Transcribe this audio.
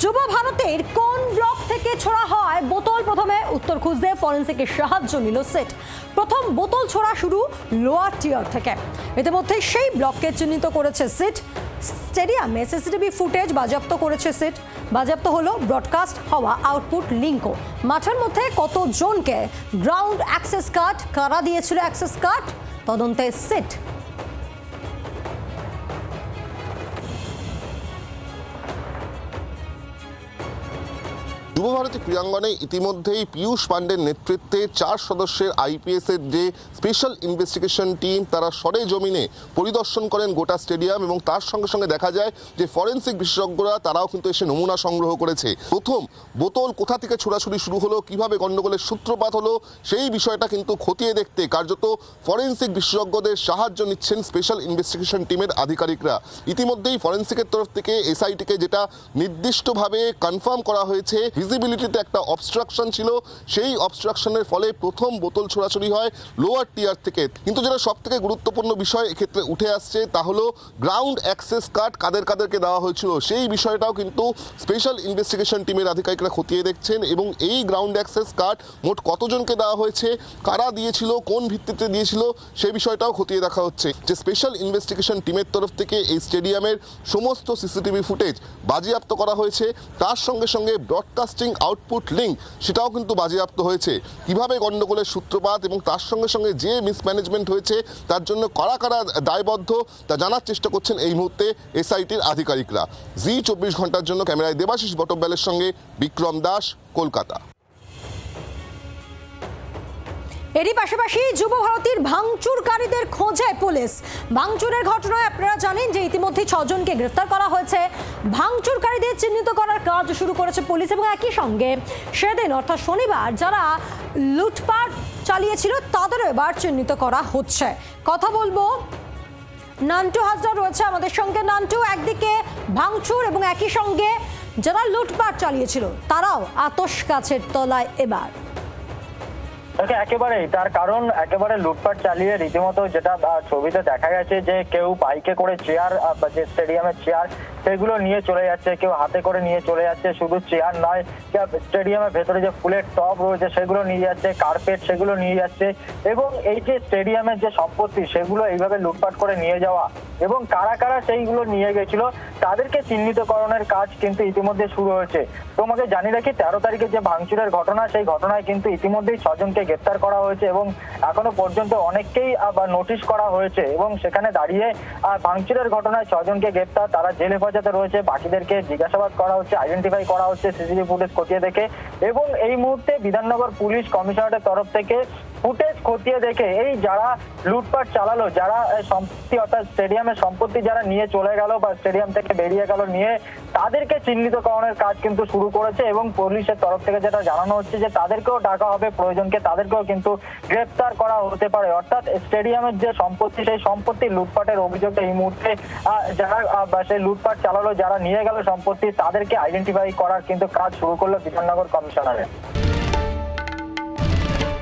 যুব ভারতের কোন ব্লক থেকে ছোড়া হয়? বোতল প্রথমে উত্তর খুঁজতে ফরেন্সিকের সাহায্য নিল সেট। প্রথম বোতল ছোড়া শুরু লোয়ার টিয়ার থেকে। ইতিমধ্যে সেই ব্লককে চিহ্নিত করেছে সিট। স্টেডিয়ামে সিসিটিভি ফুটেজ বাজেয়াপ্ত করেছে সিট। বাজেয়াপ্ত হলো ব্রডকাস্ট হওয়া আউটপুট লিঙ্কও। মাঠের মধ্যে কতজনকে গ্রাউন্ড অ্যাক্সেস কার্ড কারা দিয়েছিল অ্যাক্সেস কার্ড? তদন্তে সিট যুবভারতী ক্রীড়াঙ্গনে ইতিমধ্যেই পীয়ূষ পাণ্ডের নেতৃত্বে চার সদস্যের আইপিএস এর যে স্পেশাল ইনভেস্টিগেশন টিম তারা সরে জমিনে পরিদর্শন করেন গোটা স্টেডিয়াম এবং তার সঙ্গে সঙ্গে দেখা যায় যে ফরেন্সিক বিশেষজ্ঞরা তারাও কিন্তু এসে নমুনা সংগ্রহ করেছে। প্রথম, বোতল কোথা থেকে ছোড়াছুড়ি শুরু হলো, কীভাবে গণ্ডগোলের সূত্রপাত হলো, সেই বিষয়টা কিন্তু খতিয়ে দেখতে কার্যত ফরেন্সিক বিশেষজ্ঞদের সাহায্য নিচ্ছেন স্পেশাল ইনভেস্টিগেশন টিমের আধিকারিকরা। ইতিমধ্যেই ফরেন্সিকের তরফ থেকে এসআইটিকে যেটা নির্দিষ্টভাবে কনফার্ম করা হয়েছে ভিজিবিলিটিতে একটা অবস্ট্রাকশন ছিল। সেই অবস্ট্রাকশনের ফলে প্রথম বোতল ছোড়াছুড়ি হয় লোয়ার টিয়ার থেকে। কিন্তু যেটা সব থেকে গুরুত্বপূর্ণ বিষয় এক্ষেত্রে উঠে আসছে তা হলো গ্রাউন্ড অ্যাক্সেস কার্ড কাদের কাদেরকে দেওয়া হয়েছিল। সেই বিষয়টাও কিন্তু স্পেশাল ইনভেস্টিগেশন টিমের আধিকারিকরা খতিয়ে দেখছেন এবং এই গ্রাউন্ড অ্যাক্সেস কার্ড মোট কতজনকে দেওয়া হয়েছে, কারা দিয়েছিল, কোন ভিত্তিতে দিয়েছিল সেই বিষয়টাও খতিয়ে দেখা হচ্ছে। যে স্পেশাল ইনভেস্টিগেশন টিমের তরফ থেকে এই স্টেডিয়ামের সমস্ত সিসিটিভি ফুটেজ বাজেয়াপ্ত করা হয়েছে, তার সঙ্গে সঙ্গে ব্রডকাস্টিং আউটপুট লিঙ্ক সেটাও কিন্তু বাজেয়াপ্ত হয়েছে। কীভাবে গণ্ডগোলের সূত্রপাত এবং তার সঙ্গে সঙ্গে যে মিসম্যানেজমেন্ট হয়েছে, তার জন্য কারা কারা দায়বদ্ধ, তা জানার চেষ্টা করছেন এই মুহূর্তে এসআইটির আধিকারিকরা। জি চব্বিশ ঘণ্টার জন্য ক্যামেরায় দেবাশিস বটব্যালের সঙ্গে বিক্রম দাস, কলকাতা। এরই পাশাপাশি যুব ভারতীর ভাঙচুরকারীদের খোঁজে পুলিশ। ভাঙচুরের ঘটনায় আপনারা জানেন যে ইতিমধ্যে ছজনকে গ্রেফতার করা হয়েছে। ভাঙচুরকারীদের চিহ্নিত করার কাজ শুরু করেছে পুলিশ এবং একই সঙ্গে সেদিন, অর্থাৎ শনিবার, যারা লুটপাট চালিয়েছিল, তাদেরও এবার চিহ্নিত করা হচ্ছে। কথা বলব নান্টু হাজরা রয়েছে আমাদের সঙ্গে। নান্টু, একদিকে ভাঙচুর এবং একই সঙ্গে যারা লুটপাট চালিয়েছিল, তারাও আতস কাছের তলায় এবার। দেখে একেবারেই, তার কারণ একেবারে লুটপাট চালিয়ে রীতিমতো যেটা ছবিতে দেখা গেছে যে কেউ বাইকে করে চেয়ার যে স্টেডিয়ামের চেয়ার সেগুলো নিয়ে চলে যাচ্ছে, কেউ হাতে করে নিয়ে চলে যাচ্ছে, শুধু চেয়ার নয় স্টেডিয়ামের ভেতরে যে ফুলের টব রয়েছে সেগুলো নিয়ে যাচ্ছে কার্পেট সেগুলো নিয়ে যাচ্ছে এবং এই যে স্টেডিয়ামের যে সম্পত্তি সেগুলো এইভাবে লুটপাট করে নিয়ে যাওয়া এবং কারা কারা সেইগুলো নিয়ে গেছিল তাদেরকে চিহ্নিতকরণের কাজ কিন্তু ইতিমধ্যে শুরু হয়েছে। তোমাকে জানি রাখি, তেরো তারিখে যে ভাঙচুরের ঘটনা, সেই ঘটনায় কিন্তু ইতিমধ্যেই ছজনকে গ্রেপ্তার করা হয়েছে এবং এখনও পর্যন্ত অনেককেই নোটিশ করা হয়েছে এবং সেখানে দাঁড়িয়ে ভাঙচুরের ঘটনায় ছজনকে গ্রেপ্তার, তারা জেল হেফাজতে রয়েছে, বাকিদেরকে জিজ্ঞাসাবাদ করা হচ্ছে আইডেন্টিফাই করা হচ্ছে সিসিটিভি ফুটেজ খতিয়ে দেখে। এবং এই মুহূর্তে বিধাননগর পুলিশ কমিশনারের তরফ থেকে ফুটেজ খতিয়ে দেখে এই যারা লুটপাট চালালো, যারা সম্পত্তি অর্থাৎ স্টেডিয়ামের সম্পত্তি যারা নিয়ে চলে গেল বা স্টেডিয়াম থেকে বেরিয়ে গেল নিয়ে, তাদেরকে চিহ্নিতকরণের কাজ কিন্তু শুরু করেছে এবং পুলিশের তরফ থেকে যেটা জানানো হচ্ছে যে তাদেরকেও ডাকা হবে প্রয়োজনকে, তাদেরকেও কিন্তু গ্রেপ্তার করা হতে পারে। অর্থাৎ স্টেডিয়ামের যে সম্পত্তি, সেই সম্পত্তি লুটপাটের অভিযোগে এই মুহূর্তে যারা সেই লুটপাট চালালো, যারা নিয়ে গেল সম্পত্তি, তাদেরকে আইডেন্টিফাই করার কিন্তু কাজ শুরু করল বিধাননগর কমিশনারের।